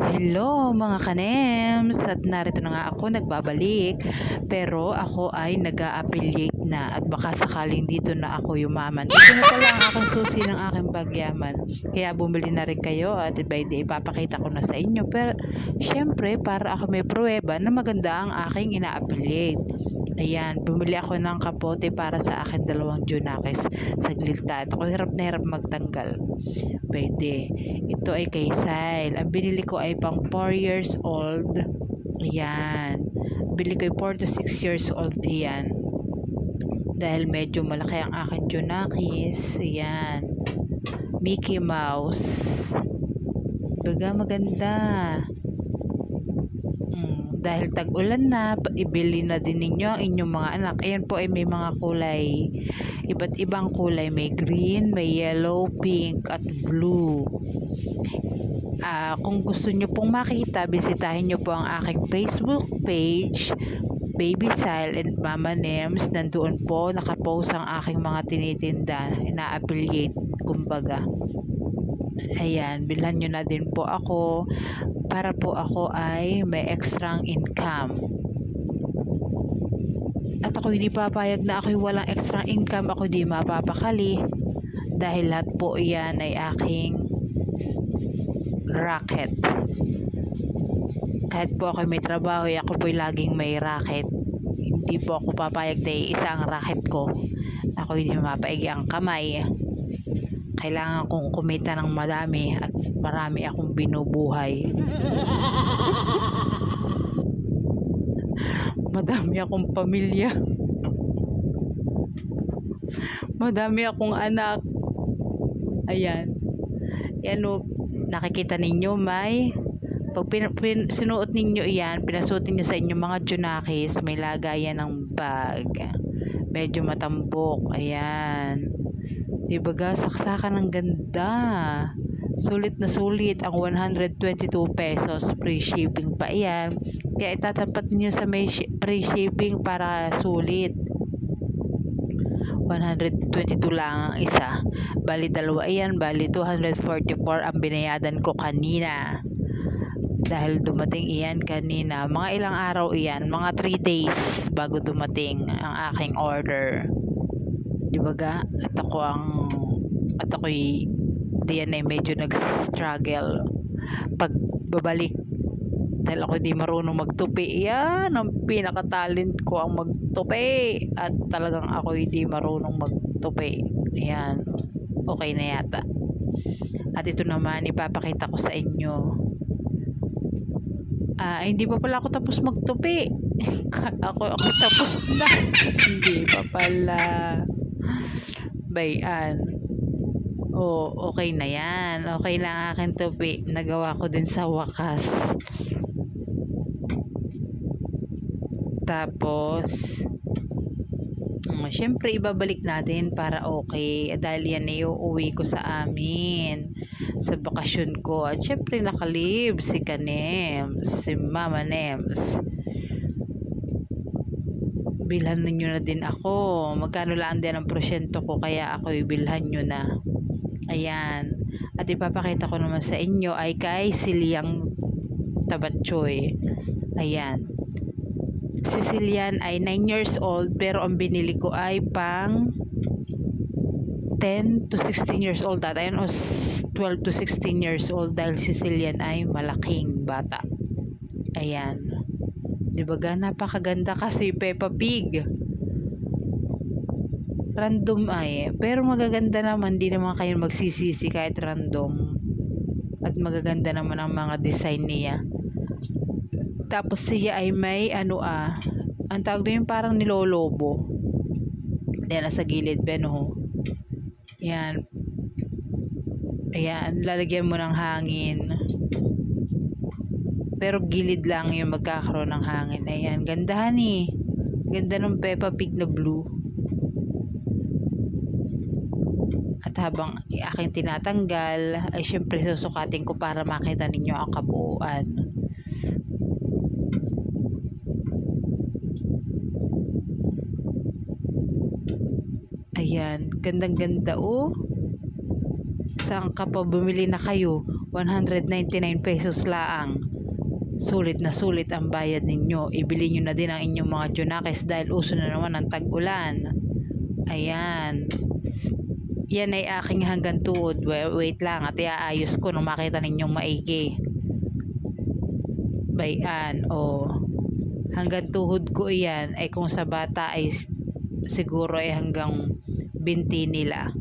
Hello mga kanems! At narito na nga ako nagbabalik pero ako ay nag affiliate na at baka sakaling dito na ako yumaman. Ito na pala ang aking susi ng aking pagyaman. Kaya bumili na rin kayo at by the ipapakita ko na sa inyo. Pero syempre para ako may pruweba na maganda ang aking ina-affiliate. Ayan, bumili ako ng kapote para sa akin dalawang Junakis. Saglit ta. Ako hirap na hirap magtanggal. Pwede. Ito ay kay Sile. Ang binili ko ay pang 4 years old. Ayan. Bili ko ay 4 to 6 years old. Ayan. Dahil medyo malaki ang aking Junakis. Ayan. Mickey Mouse. Baga maganda. Dahil tag-ulan na, ibili na din ninyo ang inyong mga anak. Ayan po ay may mga kulay. Iba't ibang kulay. May green, may yellow, pink, at blue. Ah, kung gusto nyo pong makita, bisitahin nyo po ang aking Facebook page, Baby Style and Mama Nems. Nandoon po, nakapost ang aking mga tinitinda, ina-affiliate, kumbaga. Ayan, bilhan nyo na din po ako para po ako ay may extrang income. At ako hindi papayag na ako'y walang extra income, ako di mapapakali. Dahil lahat po iyan ay aking racket. Kahit po ako may trabaho, ako po'y laging may racket. Hindi po ako papayag na isa ang racket ko. Ako hindi mapaigi ang kamay. Kailangan kong kumita ng madami at marami akong binubuhay. Madami akong pamilya. Madami akong anak. Ayan. Yan o, nakikita ninyo may pag pin, pin, sinuot ninyo iyan, pinasuot ninyo sa inyong mga junakis, may lagayan ng bag. Medyo matambok. Ayan. Di ba ga, saksakan ng ganda. Sulit na sulit ang 122 pesos free shipping pa iyan. Kaya itatapat niyo sa may free shipping para sulit. 122 lang ang isa. Bali dalawa iyan, bali 244 ang binayadan ko kanina. Dahil dumating iyan kanina, mga ilang araw iyan, mga 3 days bago dumating ang aking order. Di ba ga? At ako ang at ako'y diyan ay medyo nag-struggle pag babalik dahil ako di marunong magtupi. Yan ang pinaka-talent ko ang magtupi. At talagang ako hindi marunong magtupi. Ayan okay na yata. At ito naman ipapakita ko sa inyo. Ah hindi pa pala ako tapos magtupi. Ako ako tapos na. Hindi pa pala bayan Oh, okay na yan. Okay lang ang aking tupi. Nagawa ko din sa wakas. Tapos, um, syempre ibabalik natin para okay. Dahil yan ay uuwi ko sa amin. Sa bakasyon ko. At syempre nakalib si Kanems. Si Mama Nems. Bilhan ninyo na din ako. Magkano lang din ang prosyento ko. Kaya ako ibilhan nyo na. Ayan. At ipapakita ko naman sa inyo ay kay Siliang Tabatchoy. Ayan. Si Silian ay 9 years old pero ang binili ko ay pang 10 to 16 years old at ayan o 12 to 16 years old dahil si Silian ay malaking bata. Ayan. Di ba ga? Napakaganda kasi Peppa Pig. Random ay. Pero magaganda naman di naman kayo magsisisi kahit random. At magaganda naman ang mga design niya. Tapos siya ay may ano ah ang tawag doon yung parang nilolobo. Yan nasa gilid ben oh. Yan ayan lalagyan mo ng hangin pero gilid lang yung magkakaroon ng hangin ayan gandahan eh ganda ng Peppa Pig na blue At habang aking tinatanggal, ay syempre susukatin ko para makita ninyo ang kabuuan. Ayan, gandang ganda oh. Saan ka pa bumili na kayo? 199 pesos laang. Sulit na sulit ang bayad ninyo. Ibili nyo na din ang inyong mga junakes dahil uso na naman ang tag-ulan. Ayan. Yan ay aking hanggang tuod. Wait, lang at iaayos ko nung makita ninyong maigi. Bayan. O. Hanggang tuhod ko iyan ay kung sa bata ay siguro ay hanggang binti nila.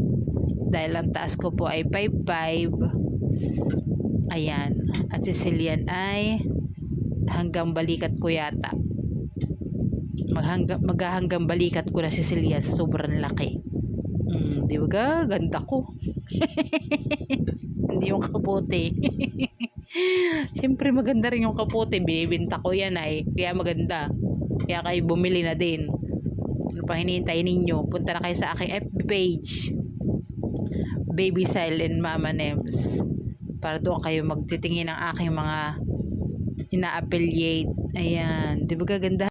Dahil ang taas ko po ay 5'5". Ayan. At si Celian ay hanggang balikat ko yata. Maghanggang, maghahanggang balikat ko na si Celian sa sobrang laki. Mm, di ba ga? Ganda ko. Hindi yung kapote. Siyempre maganda rin yung kapote. Binibinta ko yan ay. Kaya maganda. Kaya kayo bumili na din. Ano pa hinihintay ninyo? Punta na kayo sa aking FB page. Baby Style and Mama Nems. Para doon kayo magtitingin ng aking mga ina-affiliate. Ayan. Di ba gaganda?